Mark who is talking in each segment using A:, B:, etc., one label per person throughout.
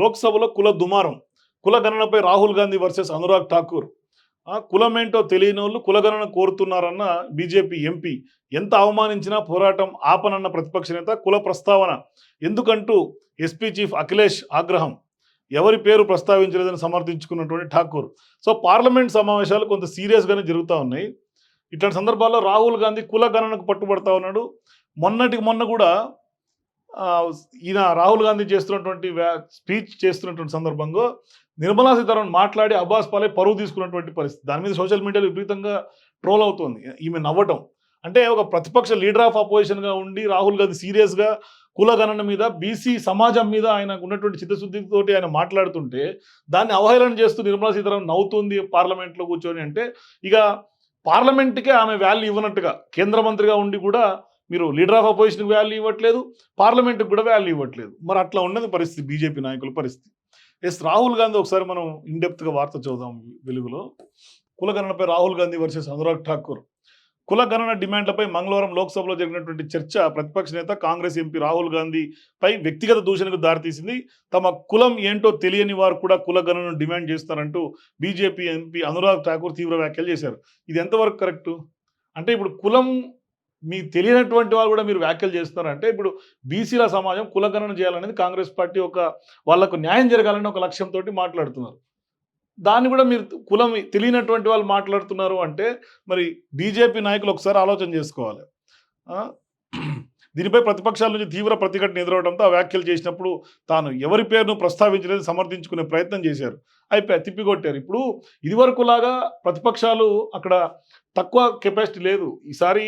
A: లోక్సభలో కుల దుమారం కుల గణనపై రాహుల్ గాంధీ వర్సెస్ అనురాగ్ ఠాకూర్. కులమేంటో తెలియని వాళ్ళు కులగణన కోరుతున్నారన్న బీజేపీ ఎంపీ ఎంత అవమానించినా పోరాటం ఆపనన్న ప్రతిపక్ష నేత కుల ప్రస్తావన. ఎందుకంటూ ఎస్పీ చీఫ్ అఖిలేష్ ఆగ్రహం. ఎవరి పేరు ప్రస్తావించలేదని సమర్థించుకున్నటువంటి ఠాకూర్. సో పార్లమెంట్ సమావేశాలు కొంత సీరియస్గానే జరుగుతూ ఉన్నాయి. ఇట్లాంటి సందర్భాల్లో రాహుల్ గాంధీ కుల గణనకు పట్టుబడతా ఉన్నాడు. మొన్నటికి మొన్న కూడా ఈయన రాహుల్ గాంధీ చేస్తున్నటువంటి స్పీచ్ చేస్తున్నటువంటి సందర్భంగా నిర్మలా సీతారామన్ మాట్లాడి అబ్బాస్ పాలే పరువు తీసుకున్నటువంటి పరిస్థితి. దాని మీద సోషల్ మీడియాలో విపరీతంగా ట్రోల్ అవుతోంది. ఈమె నవ్వటం. అంటే ఒక ప్రతిపక్ష లీడర్ ఆఫ్ అపోజిషన్గా ఉండి రాహుల్ గాంధీ సీరియస్గా కులగణన మీద బీసీ సమాజం మీద ఆయన ఉన్నటువంటి చిత్తశుద్ధితోటి ఆయన మాట్లాడుతుంటే దాన్ని అవహేళన చేస్తూ నిర్మలా సీతారామన్ నవ్వుతుంది పార్లమెంట్లో కూర్చొని అంటే ఇక పార్లమెంట్కే ఆమె వాల్యూ ఇవ్వనట్టుగా కేంద్ర మంత్రిగా ఉండి కూడా మీరు లీడర్ ఆఫ్ అపోజిషన్కి వాల్యూ ఇవ్వట్లేదు పార్లమెంట్కి కూడా వాల్యూ ఇవ్వట్లేదు. మరి అట్లా ఉన్నది పరిస్థితి బీజేపీ నాయకుల పరిస్థితి. ఎస్ రాహుల్ గాంధీ ఒకసారి మనం ఇన్డెప్త్గా వార్త చూద్దాం వెలుగులో. కులగణనపై రాహుల్ గాంధీ వర్సెస్ అనురాగ్ ఠాకూర్. కులగణన డిమాండ్లపై మంగళవారం లోక్సభలో జరిగినటువంటి చర్చ ప్రతిపక్ష నేత కాంగ్రెస్ ఎంపీ రాహుల్ గాంధీపై వ్యక్తిగత దూషణకు దారితీసింది. తమ కులం ఏంటో తెలియని వారు కూడా కులగణనను డిమాండ్ చేస్తారంటూ బీజేపీ ఎంపీ అనురాగ్ ఠాకూర్ తీవ్ర వ్యాఖ్యలు చేశారు. ఇది ఎంతవరకు కరెక్టు? అంటే ఇప్పుడు కులం మీకు తెలియనటువంటి వాళ్ళు కూడా మీరు వ్యాఖ్యలు చేస్తున్నారంటే ఇప్పుడు బీసీల సమాజం కులగణన చేయాలనేది కాంగ్రెస్ పార్టీ ఒక వాళ్ళకు న్యాయం జరగాలని ఒక లక్ష్యంతో మాట్లాడుతున్నారు. దాన్ని కూడా మీరు కులం తెలియనటువంటి వాళ్ళు మాట్లాడుతున్నారు అంటే మరి బీజేపీ నాయకులు ఒకసారి ఆలోచన చేసుకోవాలి. దీనిపై ప్రతిపక్షాల నుంచి తీవ్ర ప్రతిఘటన ఎదురవడంతో ఆ వ్యాఖ్యలు చేసినప్పుడు తాను ఎవరి పేరును ప్రస్తావించలేదు సమర్థించుకునే ప్రయత్నం చేశారు. అయిపోయి తిప్పికొట్టారు. ఇప్పుడు ఇదివరకులాగా ప్రతిపక్షాలు అక్కడ తక్కువ కెపాసిటీ లేదు. ఈసారి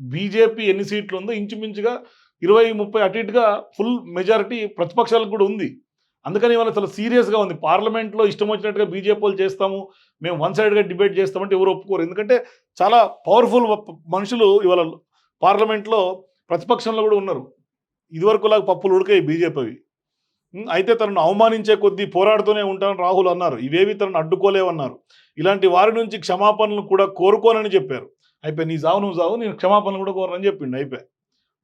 A: బీజేపీ ఎన్ని సీట్లు ఉందో ఇంచుమించుగా ఇరవై ముప్పై అటు ఇటుగా ఫుల్ మెజారిటీ ప్రతిపక్షాలకు కూడా ఉంది. అందుకని ఇవాళ చాలా సీరియస్గా ఉంది. పార్లమెంట్లో ఇష్టం వచ్చినట్టుగా బీజేపీ వాళ్ళు చేస్తాము మేము వన్ సైడ్గా డిబేట్ చేస్తామంటే ఎవరు ఒప్పుకోరు. ఎందుకంటే చాలా పవర్ఫుల్ మనుషులు ఇవాళ పార్లమెంట్లో ప్రతిపక్షంలో కూడా ఉన్నారు. ఇదివరకులాగా పప్పులు ఉడకాయి బీజేపీవి. అయితే తనను అవమానించే కొద్దీ పోరాడుతూనే ఉంటానని రాహుల్ అన్నారు. ఇవేవి తనను అడ్డుకోలేవన్నారు. ఇలాంటి వారి నుంచి క్షమాపణలు కూడా కోరుకోనని చెప్పారు. అయిపోయి నీ జావు నువ్వు జావు నేను క్షమాపణలు కూడా కోరనని చెప్పిండు అయిపోయి.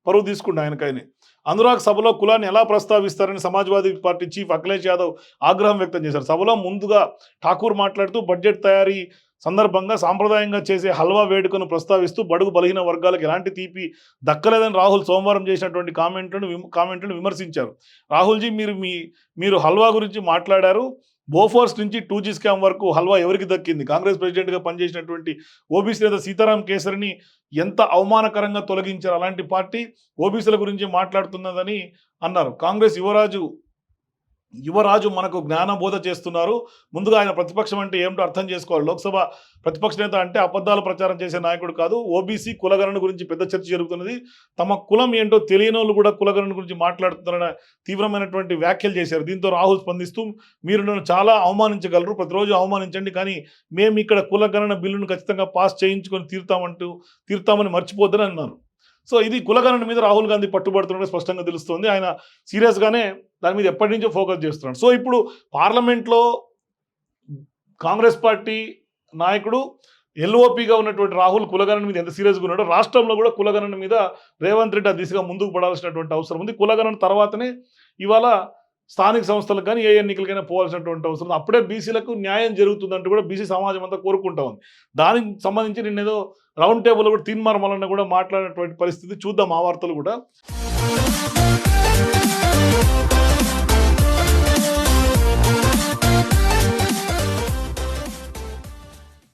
A: పరువు తీసుకుండు ఆయనకైనా అనురాగ్ సభలో కులాన్ని ఎలా ప్రస్తావిస్తారని సమాజ్వాదీ పార్టీ చీఫ్ అఖిలేష్ యాదవ్ ఆగ్రహం వ్యక్తం చేశారు. సభలో ముందుగా ఠాకూర్ మాట్లాడుతూ బడ్జెట్ తయారీ సందర్భంగా సాంప్రదాయంగా చేసే హల్వా వేడుకను ప్రస్తావిస్తూ బడుగు బలహీన వర్గాలకు ఎలాంటి తీపి దక్కలేదని రాహుల్ సోమవారం చేసినటువంటి కామెంట్లను విమ- కామెంట్లను విమర్శించారు. రాహుల్జీ మీరు మీ మీరు హల్వా గురించి మాట్లాడారు. బోఫోర్స్ నుంచి టూ జీ స్కామ్ వరకు హల్వా ఎవరికి దక్కింది? కాంగ్రెస్ ప్రెసిడెంట్గా పనిచేసినటువంటి ఓబీసీ నేత సీతారాం కేసరిని ఎంత అవమానకరంగా తొలగించారు? అలాంటి పార్టీ ఓబీసీల గురించి మాట్లాడుతున్నదని అన్నారు. కాంగ్రెస్ యువరాజు యువరాజు మనకు జ్ఞానబోధ చేస్తున్నారు. ముందుగా ఆయన ప్రతిపక్షం అంటే ఏమిటో అర్థం చేసుకోవాలి. లోక్సభ ప్రతిపక్ష నేత అంటే అబద్ధాలు ప్రచారం చేసే నాయకుడు కాదు. ఓబీసీ కులగణన గురించి పెద్ద చర్చ జరుగుతున్నది. తమ కులం ఏంటో తెలియని వాళ్ళు కూడా కులగణన గురించి మాట్లాడుతున్నారని తీవ్రమైనటువంటి వ్యాఖ్యలు చేశారు. దీంతో రాహుల్ స్పందిస్తూ మీరు నన్ను చాలా అవమానించగలరు. ప్రతిరోజు అవమానించండి. కానీ మేము ఇక్కడ కులగణన బిల్లును ఖచ్చితంగా పాస్ చేయించుకొని తీరుతామంటూ తీరుతామని మర్చిపోద్దని అన్నారు. సో ఇది కులగణన మీద రాహుల్ గాంధీ పట్టుబడుతున్నట్టు స్పష్టంగా తెలుస్తుంది. ఆయన సీరియస్గానే దాని మీద ఎప్పటి నుంచో ఫోకస్ చేస్తున్నాడు. సో ఇప్పుడు పార్లమెంట్లో కాంగ్రెస్ పార్టీ నాయకుడు ఎల్ఓపిగా ఉన్నటువంటి రాహుల్ కులగణన మీద ఎంత సీరియస్గా ఉన్నాడో రాష్ట్రంలో కూడా కులగణన మీద రేవంత్ రెడ్డి ఆ దిశగా ముందుకు పడాల్సినటువంటి అవసరం ఉంది. కులగణన తర్వాతనే ఇవాళ స్థానిక సంస్థలకు కానీ ఏ ఎన్నికలకైనా పోవాల్సినటువంటి అవసరం ఉంది. అప్పుడే బీసీలకు న్యాయం జరుగుతుందంటూ కూడా బీసీ సమాజం అంతా కోరుకుంటా ఉంది. దానికి సంబంధించి నిన్నేదో రౌండ్ టేబుల్ కూడా తీన్మార్మలన్న కూడా మాట్లాడినటువంటి పరిస్థితి చూద్దాం. ఆ వార్తలు కూడా.